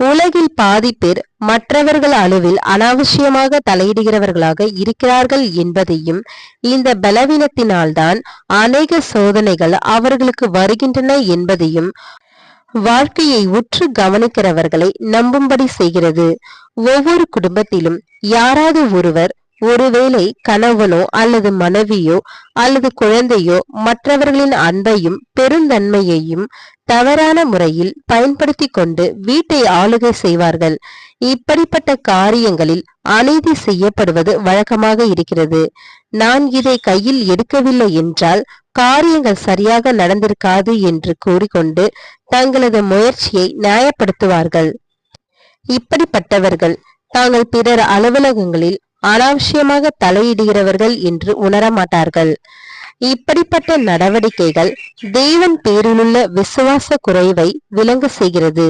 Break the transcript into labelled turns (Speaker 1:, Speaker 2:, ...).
Speaker 1: உலகில் பாதி பேர் மற்றவர்கள் அளவில் அனாவசியமாக தலையிடுகிறவர்களாக இருக்கிறார்கள் என்பதையும் இந்த பலவீனத்தினால்தான் அநேக சோதனைகள் அவர்களுக்கு வருகின்றன என்பதையும் வாழ்க்கையை உற்று கவனிக்கிறவர்களை நம்பும்படி செய்கிறது. ஒவ்வொரு குடும்பத்திலும் யாராவது ஒருவர் ஒருவேளை கணவனோ அல்லது மனைவியோ அல்லது குழந்தையோ மற்றவர்களின் அன்பையும் பெருந்தன்மையையும் தவறான முறையில் பயன்படுத்தி கொண்டு வீட்டை ஆளுகை செய்வார்கள். இப்படிப்பட்ட காரியங்களில் அநீதி செய்யப்படுவது வழக்கமாக இருக்கிறது. நான் இதை கையில் எடுக்கவில்லை என்றால் காரியங்கள் சரியாக நடந்திருக்காது என்று கூறிக்கொண்டு தங்களது முயற்சியை நியாயப்படுத்துவார்கள். இப்படிப்பட்டவர்கள் தாங்கள் பிறர் அலுவலகங்களில் அனாவசியமாக தலையிடுகிறவர்கள் என்று உணரமாட்டார்கள். இப்படிப்பட்ட நடவடிக்கைகள் தேவன் பேரிலுள்ள விசுவாச குறைவை விளங்க செய்கிறது.